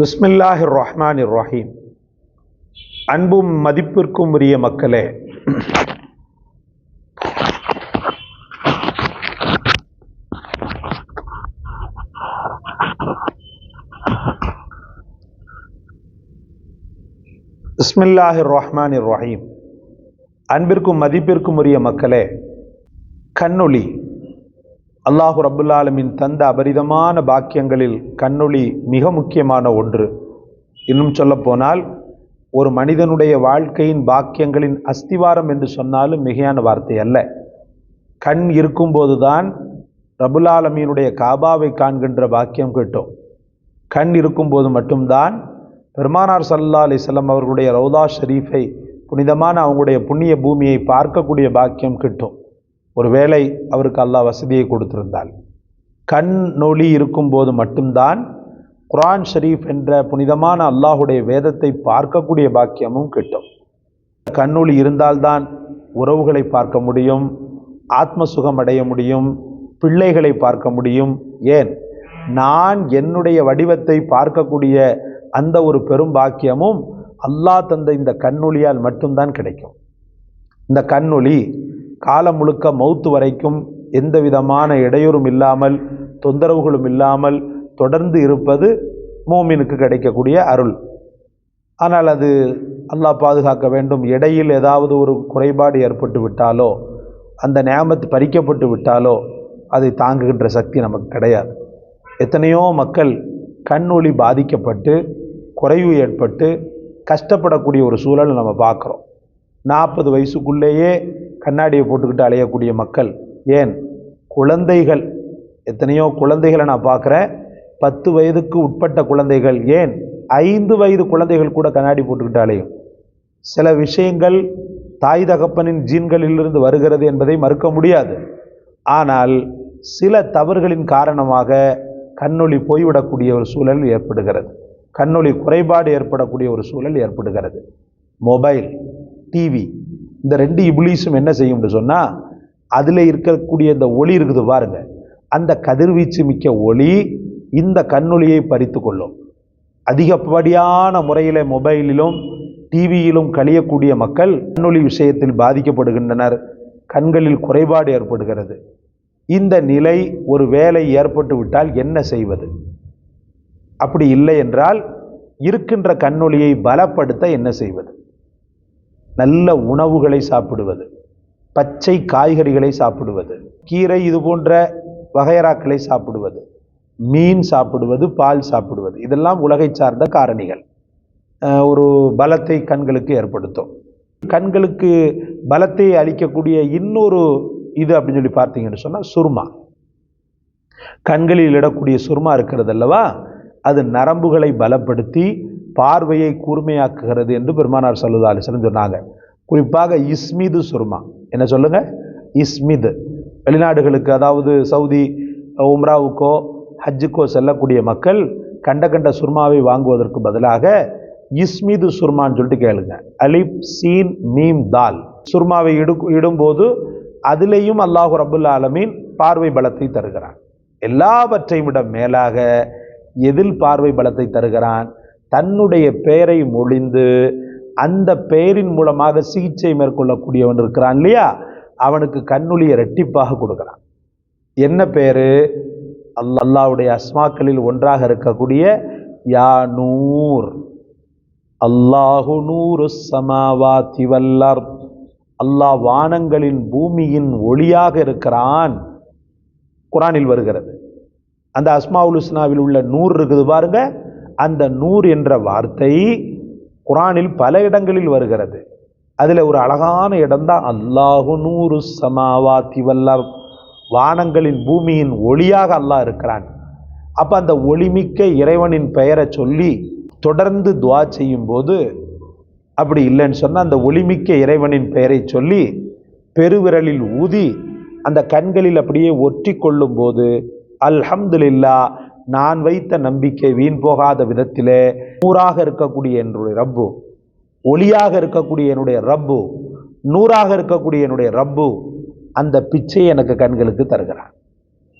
பிஸ்மில்லாஹிர் ரஹ்மான் ரஹீம் அன்பும் மதிப்பிற்கும் உரிய மக்களே பிஸ்மில்லாஹிர் ரஹ்மான் ரஹீம் அன்பிற்கும் மதிப்பிற்கும் உரிய மக்களே கண்ணொளி அல்லாஹு ரபுல்லாலமின் தந்த அபரிதமான பாக்கியங்களில் கண்ணொளி மிக முக்கியமான ஒன்று. இன்னும் சொல்லப்போனால் ஒரு மனிதனுடைய வாழ்க்கையின் பாக்கியங்களின் அஸ்திவாரம் என்று சொன்னாலும் மிகையான வார்த்தை அல்ல. கண் இருக்கும்போதுதான் ரபுல் ஆலமீனுடைய காபாவை காண்கின்ற பாக்கியம் கிட்டும். கண் இருக்கும்போது மட்டும்தான் பெருமானார் சல்லா அலிசல்லம் அவர்களுடைய ரவுதா ஷரீஃபை புனிதமான அவங்களுடைய புண்ணிய பூமியை பார்க்கக்கூடிய பாக்கியம் கிட்டும். ஒருவேளை அவருக்கு அல்லாஹ் வசதியை கொடுத்திருந்தால். கண் நொழி இருக்கும்போது மட்டும்தான் குரான் ஷரீஃப் என்ற புனிதமான அல்லாஹுடைய வேதத்தை பார்க்கக்கூடிய பாக்கியமும் கிட்டும். கண்ணொளி இருந்தால்தான் உறவுகளை பார்க்க முடியும் ஆத்ம சுகம் அடைய முடியும் பிள்ளைகளை பார்க்க முடியும். ஏன்? நான் என்னுடைய வடிவத்தை பார்க்கக்கூடிய அந்த ஒரு பெரும் பாக்கியமும் அல்லாஹ் தந்த இந்த கண்ணொளியால் மட்டும்தான் கிடைக்கும். இந்த கண்ணொளி காலம் முழுக்க மௌத்து வரைக்கும் எந்த விதமான இடையூறும் இல்லாமல் தொந்தரவுகளும் இல்லாமல் தொடர்ந்து இருப்பது மூமினுக்கு கிடைக்கக்கூடிய அருள். ஆனால் அது அல்லாஹ் பாதுகாக்க வேண்டும். இடையில் ஏதாவது ஒரு குறைபாடு ஏற்பட்டு விட்டாலோ அந்த நியாமத்து பறிக்கப்பட்டு விட்டாலோ அதை தாங்குகின்ற சக்தி நமக்கு கிடையாது. எத்தனையோ மக்கள் கண்ணொளி பாதிக்கப்பட்டு குறைவு ஏற்பட்டு கஷ்டப்படக்கூடிய ஒரு சூழல் நம்ம பார்க்குறோம். நாற்பது வயசுக்குள்ளேயே கண்ணாடியை போட்டுக்கிட்டு அலையக்கூடிய மக்கள் ஏன்? குழந்தைகள். எத்தனையோ குழந்தைகளை நான் பார்க்குறேன். பத்து வயதுக்கு உட்பட்ட குழந்தைகள் ஏன்? ஐந்து வயது குழந்தைகள் கூட கண்ணாடி போட்டுக்கிட்டு அலையும். சில விஷயங்கள் தாய் தகப்பனின் ஜீன்களிலிருந்து வருகிறது என்பதை மறுக்க முடியாது. ஆனால் சில தவறுகளின் காரணமாக கண்ணொளி போய்விடக்கூடிய ஒரு சூழல் ஏற்படுகிறது. கண்ணொளி குறைபாடு ஏற்படக்கூடிய ஒரு சூழல் ஏற்படுகிறது. மொபைல் டிவி இந்த ரெண்டு இபிலீஸும் என்ன செய்யும்னு சொன்னால் அதில் இருக்கக்கூடிய இந்த ஒளி இருக்குது பாருங்க. அந்த கதிர்வீச்சு மிக்க ஒளி இந்த கண்ணொளியை பறித்து கொள்ளும். அதிகப்படியான முறையில் மொபைலிலும் டிவியிலும் கழியக்கூடிய மக்கள் கண்ணொளி விஷயத்தில் பாதிக்கப்படுகின்றனர். கண்களில் குறைபாடு ஏற்படுகிறது. இந்த நிலை ஒரு வேலை ஏற்பட்டு விட்டால் என்ன செய்வது? அப்படி இல்லை என்றால் இருக்கின்ற கண்ணொளியை பலப்படுத்த என்ன செய்வது? நல்ல உணவுகளை சாப்பிடுவது பச்சை காய்கறிகளை சாப்பிடுவது கீரை இது போன்ற வகையறாக்களை சாப்பிடுவது மீன் சாப்பிடுவது பால் சாப்பிடுவது இதெல்லாம் உலகை சார்ந்த காரணிகள். ஒரு பலத்தை கண்களுக்கு ஏற்படுத்தும். கண்களுக்கு பலத்தை அளிக்கக்கூடிய இன்னொரு இது அப்படின்னு சொல்லி பார்த்தீங்கன்னு சொன்னால் சுர்மா. கண்களில் இடக்கூடிய சுர்மா இருக்கிறது அல்லவா? அது நரம்புகளை பலப்படுத்தி பார்வையை கூர்மையாக்குகிறது என்று பெருமானார் சல்லுதா அலிஸ்லம் சொன்னாங்க. குறிப்பாக இஸ்மிது சுர்மா. என்ன சொல்லுங்கள் இஸ்மிது. வெளிநாடுகளுக்கு அதாவது சவுதி உம்ராவுக்கோ ஹஜ்ஜுக்கோ செல்லக்கூடிய மக்கள் கண்ட கண்ட சுர்மாவை வாங்குவதற்கு பதிலாக இஸ்மிது சுர்மான்னு சொல்லிட்டு கேளுங்க. அலிப் சீன் மீம் தால். சுர்மாவை இடு இடும்போது அதிலேயும் அல்லாஹு ரபுல் ஆலமீன் பார்வை பலத்தை தருகிறான். எல்லாவற்றையும் விட மேலாக எதில் பார்வை பலத்தை தருகிறான்? தன்னுடைய பெயரை மொழிந்து அந்த பெயரின் மூலமாக சிகிச்சை மேற்கொள்ளக்கூடியவன் இருக்கிறான் இல்லையா? அவனுக்கு கண்ணுளியை ரெட்டிப்பாக கொடுக்குறான். என்ன பேர் அல்ல அல்லாவுடைய அஸ்மாக்களில் ஒன்றாக இருக்கக்கூடிய யா நூர். அல்லாஹு நூறு சமாவா திவல்லர் அல்லாஹ் வானங்களின் பூமியின் ஒளியாக இருக்கிறான். குரானில் வருகிறது. அந்த அஸ்மா உலுஸ்னாவில் உள்ள நூறு இருக்குது பாருங்கள் அந்த நூர் என்ற வார்த்தை குரானில் பல இடங்களில் வருகிறது. அதில் ஒரு அழகான இடம்தான் அல்லாஹு நூறு சமாவாத்தி வல்லார். வானங்களின் பூமியின் ஒளியாக அல்லாஹ் இருக்கிறான். அப்போ அந்த ஒளிமிக்க இறைவனின் பெயரை சொல்லி தொடர்ந்து துவா செய்யும்போது அப்படி இல்லைன்னு சொன்னால் அந்த ஒளிமிக்க இறைவனின் பெயரை சொல்லி பெருவிரலில் ஊதி அந்த கண்களில் அப்படியே ஒற்றி கொள்ளும்போது அல்ஹம்துலில்லா நான் வைத்த நம்பிக்கை வீண் போகாத விதத்திலே நூறாக இருக்கக்கூடிய என்னுடைய ரப்பு ஒளியாக இருக்கக்கூடிய என்னுடைய ரப்பு நூறாக இருக்கக்கூடிய என்னுடைய ரப்பு அந்த பிச்சை எனக்கு கண்களுக்கு தருகிறான்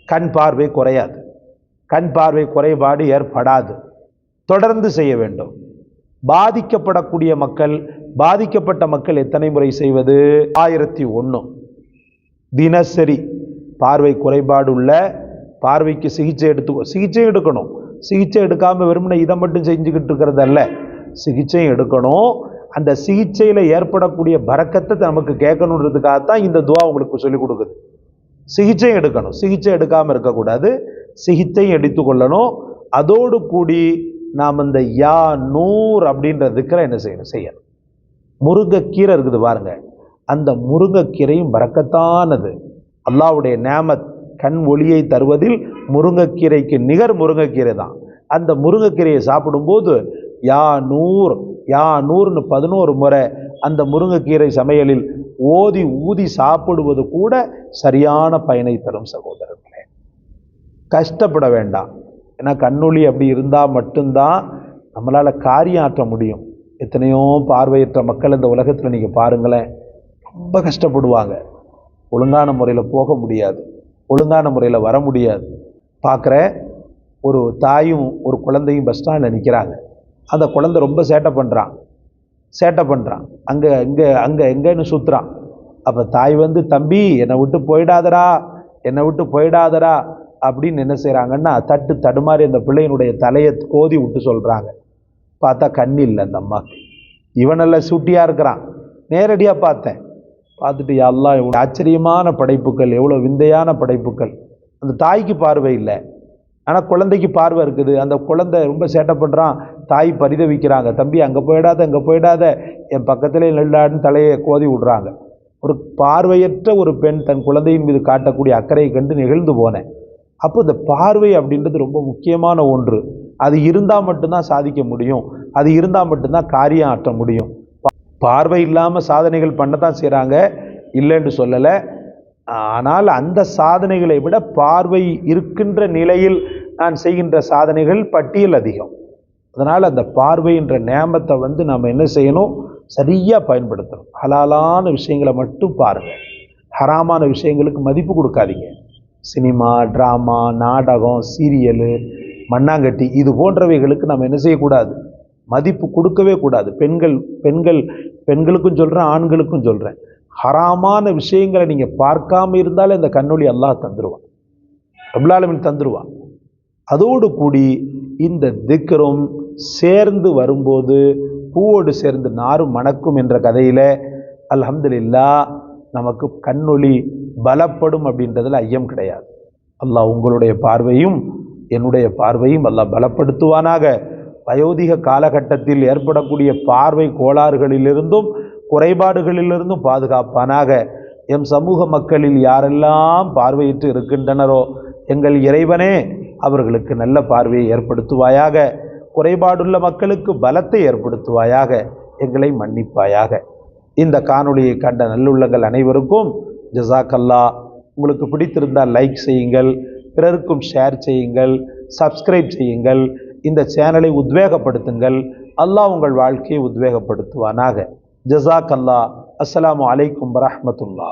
கண் பார்வை குறையாது. கண் பார்வை குறைபாடு ஏற்படாது. தொடர்ந்து செய்ய வேண்டும். பாதிக்கப்படக்கூடிய மக்கள் பாதிக்கப்பட்ட மக்கள் எத்தனை முறை செய்வது? ஆயிரத்தி ஒன்று தினசரி பார்வை குறைபாடு உள்ள பார்வைக்கு சிகிச்சை எடுத்து சிகிச்சை எடுக்கணும். சிகிச்சை எடுக்காமல் வெறுமனை இதை மட்டும் செஞ்சுக்கிட்டு இருக்கிறதல்ல. சிகிச்சையும் எடுக்கணும். அந்த சிகிச்சையில் ஏற்படக்கூடிய பறக்கத்தை நமக்கு கேட்கணுன்றதுக்காகத்தான் இந்த துவா உங்களுக்கு சொல்லிக் கொடுக்குது. சிகிச்சையும் எடுக்கணும். சிகிச்சை எடுக்காமல் இருக்கக்கூடாது. சிகிச்சையும் எடுத்துக்கொள்ளணும் அதோடு கூடி நாம் இந்த யா நூர் அப்படின்ற திக்கரை என்ன செய்யணும்? செய்யணும். முருங்கைக்கீரை இருக்குது பாருங்கள் அந்த முருங்கைக்கீரையும் பறக்கத்தானது. அல்லாவுடைய நேமத் கண் ஒளியை தருவதில் முருங்கைக்கீரைக்கு நிகர் முருங்கைக்கீரை தான். அந்த முருங்கைக்கீரையை சாப்பிடும்போது யா நூர் யா நூறுன்னு பதினோரு முறை அந்த முருங்கைக்கீரை சமையலில் ஓதி ஊதி சாப்பிடுவது கூட சரியான பயனை தரும் சகோதரர்களே. கஷ்டப்பட வேண்டாம். ஏன்னா கண்ணொளி அப்படி இருந்தால் மட்டும்தான் நம்மளால் காரியம் ஆற்ற முடியும். எத்தனையோ பார்வையற்ற மக்கள் இந்த உலகத்தில் நீங்கள் பாருங்களேன் ரொம்ப கஷ்டப்படுவாங்க. ஒழுங்கான முறையில் போக முடியாது. ஒழுங்கான முறையில் வர முடியாது. பார்க்குற ஒரு தாயும் ஒரு குழந்தையும் பஸ் ஸ்டாண்டில் நிற்கிறாங்க அந்த குழந்தை ரொம்ப சேட்டை பண்ணுறான் சேட்டை பண்ணுறான் அங்கே இங்கே அங்கே எங்கேன்னு சுற்றுறான் அப்போ தாய் வந்து தம்பி என்னை விட்டு போயிடாதடா என்னை விட்டு போயிடாதடா அப்படின்னு என்ன செய்கிறாங்கன்னா தட்டு தடுமாறி அந்த பிள்ளையினுடைய தலையை கோதி விட்டு சொல்கிறாங்க பார்த்தா கண் இல்லை அந்த அம்மாவுக்கு இவனெல்லாம் சூட்டியாக இருக்கிறான். நேரடியாக பார்த்தேன். பார்த்துட்டு எல்லாம் எவ்வளோ ஆச்சரியமான படைப்புகள் எவ்வளோ விந்தையான படைப்புகள். அந்த தாய்க்கு பார்வை இல்லை. ஆனால் குழந்தைக்கு பார்வை இருக்குது. அந்த குழந்தை ரொம்ப சேட்டை பண்ணுறான் தாய் பரிதவிக்கிறாங்க. தம்பி அங்கே போயிடாத அங்கே போயிடாத. என் பக்கத்திலே நெல்லாடுன்னு தலையை கோதி விடுறாங்க. ஒரு பார்வையற்ற ஒரு பெண் தன் குழந்தையின் மீது காட்டக்கூடிய அக்கறையை கண்டு நெகிழ்ந்து போனேன். அப்போ இந்த பார்வை அப்படின்றது ரொம்ப முக்கியமான ஒன்று. அது இருந்தால் மட்டும்தான் சாதிக்க முடியும். அது இருந்தால் மட்டும்தான் காரியம் ஆற்ற முடியும். பார்வை இல்லாமல் சாதனைகள் பண்ண தான் செய்கிறாங்க இல்லைன்னு சொல்லலை. ஆனால் அந்த சாதனைகளை விட பார்வை இருக்கின்ற நிலையில் நான் செய்கின்ற சாதனைகள் பட்டியல் அதிகம். அதனால் அந்த பார்வைன்ற நேமத்தை வந்து நம்ம என்ன செய்யணும்? சரியாக பயன்படுத்தணும். ஹலாலான விஷயங்களை மட்டும் பாருங்கள் ஹராமான விஷயங்களுக்கு மதிப்பு கொடுக்காதீங்க. சினிமா ட்ராமா நாடகம் சீரியலு மண்ணாங்கட்டி இது போன்றவைகளுக்கு நம்ம என்ன செய்யக்கூடாது? மதிப்பு கொடுக்கவே கூடாது. பெண்கள் பெண்கள் பெண்களுக்கும் சொல்கிறேன் ஆண்களுக்கும் சொல்கிறேன் ஹராமான விஷயங்களை நீங்கள் பார்க்காம இருந்தாலே இந்த கண்ணொளி அல்லாஹ் தந்துடுவான் ரபுல்லாலமின் தந்துடுவான் அதோடு கூடி இந்த திக்கரும் சேர்ந்து வரும்போது பூவோடு சேர்ந்து நாரும் மணக்கும் என்ற கதையில் அல்ஹம்துலில்லா நமக்கு கண்ணொளி பலப்படும் அப்படின்றதில் ஐயம் கிடையாது. அல்லாஹ் உங்களுடைய பார்வையும் என்னுடைய பார்வையும் அல்லாஹ் பலப்படுத்துவானாக. வயோதிக காலகட்டத்தில் ஏற்படக்கூடிய பார்வை கோளாறுகளிலிருந்தும் குறைபாடுகளிலிருந்தும் பாதுகாப்பானாக எம் சமூக மக்களில் யாரெல்லாம் பார்வையிட்டு இருக்கின்றனரோ எங்கள் இறைவனே அவர்களுக்கு நல்ல பார்வையை ஏற்படுத்துவாயாக குறைபாடுள்ள மக்களுக்கு பலத்தை ஏற்படுத்துவாயாக எங்களை மன்னிப்பாயாக. இந்த காணொளியை கண்ட நல்லுள்ளங்கள் அனைவருக்கும் ஜசாக்கல்லா உங்களுக்கு பிடித்திருந்தால் லைக் செய்யுங்கள் பிறருக்கும் ஷேர் செய்யுங்கள் சப்ஸ்கிரைப் செய்யுங்கள். இந்த சேனலை உத்வேகப்படுத்துங்கள். அல்லாஹ் உங்கள் வாழ்க்கையை உத்வேகப்படுத்துவானாக. ஜசாக் அல்லா அஸ்லாம் அலைக்கும் வரமத்துல்லா